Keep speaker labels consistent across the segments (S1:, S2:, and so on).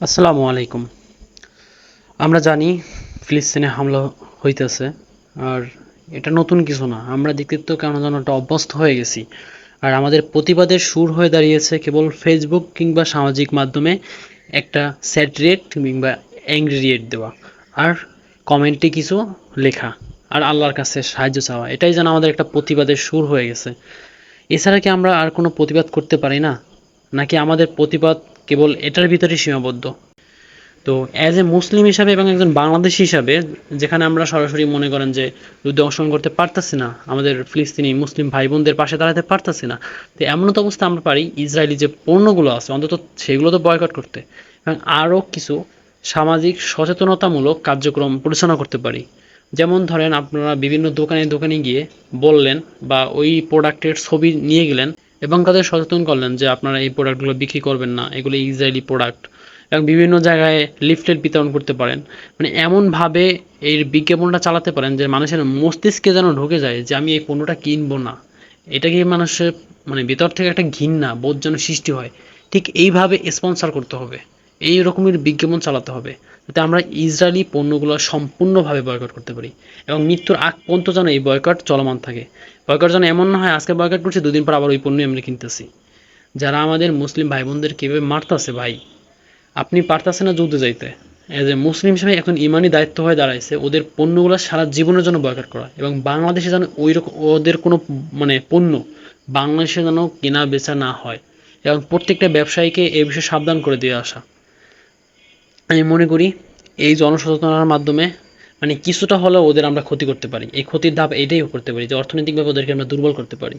S1: আসসালামু আলাইকুম। আমরা জানি ফিলিস্তিনে হামলা হইতেছে, আর এটা নতুন কিছু না। আমরা দেখতে তো কেন যেন একটা অভ্যস্ত হয়ে গেছি। আর আমাদের প্রতিবাদের সুর হয়ে দাঁড়িয়েছে কেবল ফেসবুক কিংবা সামাজিক মাধ্যমে একটা স্যাড রেট কিংবা অ্যাংরি রেট দেওয়া। আর কমেন্টে কিছু লেখা। আর আল্লাহর কাছে সাহায্য চাওয়া। এটাই যেন আমাদের একটা প্রতিবাদের সুর হয়ে গেছে। এছাড়া কি আমরা আর কোনো প্রতিবাদ করতে পারি না? নাকি আমাদের প্রতিবাদ কেবল এটার ভিতরে সীমাবদ্ধ? তো অ্যাজ এ মুসলিম হিসাবে এবং একজন বাংলাদেশি হিসাবে, যেখানে আমরা সরাসরি মনে করেন যে যুদ্ধে অংশগ্রহণ করতে পারতাছি না, আমাদের ফিলিস্তিনি মুসলিম ভাই বোনদের পাশে দাঁড়াতে পারতাছি না, তো এমন তো অবস্থা আমরা পারি, ইসরায়েলি যে পণ্যগুলো আছে, অন্তত সেগুলো তো বয়কট করতে, এবং আরও কিছু সামাজিক সচেতনতামূলক কার্যক্রম পরিচালনা করতে পারি। যেমন ধরেন আপনারা বিভিন্ন দোকানে দোকানে গিয়ে বললেন বা ওই প্রোডাক্টের ছবি নিয়ে গেলেন এবং তাদের সচেতন করলেন যে আপনারা এই প্রোডাক্টগুলো বিক্রি করবেন না, এগুলো ইসরায়েলি প্রোডাক্ট এবং বিভিন্ন জায়গায় লিফলেট বিতরণ করতে পারেন। মানে এমনভাবে এর বিজ্ঞাপনটা চালাতে পারেন যে মানুষের মস্তিষ্কে যেন ঢুকে যায় যে আমি এই পণ্যটা কিনবো না। এটা কি মানুষের মানে ভিতর থেকে একটা ঘৃণা, বোধ যেন সৃষ্টি হয়। ঠিক এইভাবে স্পন্সর করতে হবে। এই রকমের বিজ্ঞাপন চালাতে হবে, যাতে আমরা ইসরায়েলি পণ্যগুলো সম্পূর্ণভাবে বয়কট করতে পারি এবং মৃত্যুর আগ পর্যন্ত যেন এই বয়কট চলমান থাকে। বয়কট যেন এমন না হয়, আজকে বয়কট করছি, দুদিন পর আবার ওই পণ্যই আমরা কিনতেছি। যারা আমাদের মুসলিম ভাই বোনদের কীভাবে মারতেছে ভাই? আপনি পারতেছেন না যুদ্ধে যাইতে। এজ এ মুসলিম হিসেবে এখন ইমানি দায়িত্ব হয়ে দাঁড়াইছে, ওদের পণ্যগুলো সারা জীবনের জন্য বয়কট করা এবং বাংলাদেশে যেন ওই রকম, ওদের কোনো মানে পণ্য বাংলাদেশে যেন কেনা বেচা না হয় এবং প্রত্যেকটা ব্যবসায়ীকে এ বিষয়ে সাবধান করে দিয়ে আসা। আমি মনে করি এই জনসচেতনার মাধ্যমে মানে কিছুটা হলেও ওদের আমরা ক্ষতি করতে পারি। এই ক্ষতির ধাপ এটাই করতে পারি যে অর্থনৈতিকভাবে ওদেরকে আমরা দুর্বল করতে পারি।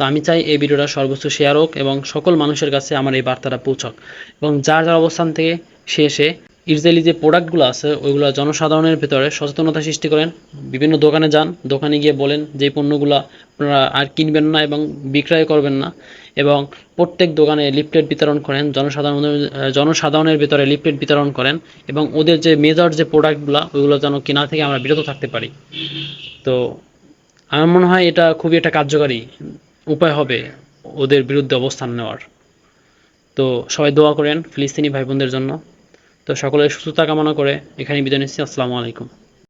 S1: তো আমি চাই এই ভিডিওটা সর্বোচ্চ শেয়ার হোক এবং সকল মানুষের কাছে আমার এই বার্তাটা পৌঁছক। এবং যার যার অবস্থান থেকে সে এসে ইসরায়েলি যে প্রোডাক্টগুলো আছে, ওইগুলো জনসাধারণের ভেতরে সচেতনতা সৃষ্টি করেন। বিভিন্ন দোকানে যান, দোকানে গিয়ে বলেন যে পণ্যগুলো আপনারা আর কিনবেন না এবং বিক্রয় করবেন না। এবং প্রত্যেক দোকানে লিফলেট বিতরণ করেন, জনসাধারণের জনসাধারণের ভেতরে লিফলেট বিতরণ করেন এবং ওদের যে মেজর যে প্রোডাক্টগুলো, ওইগুলো যেন কেনা থেকে আমরা বিরত থাকতে পারি। তো আমার মনে হয় এটা খুবই একটা কার্যকারী উপায় হবে ওদের বিরুদ্ধে অবস্থান নেওয়ার। তো সবাই দোয়া করেন ফিলিস্তিনি ভাই বোনদের জন্য। তো সকলের সুস্থতা কামনা করে এখানে বিদায় নিচ্ছি। আসসালামু আলাইকুম।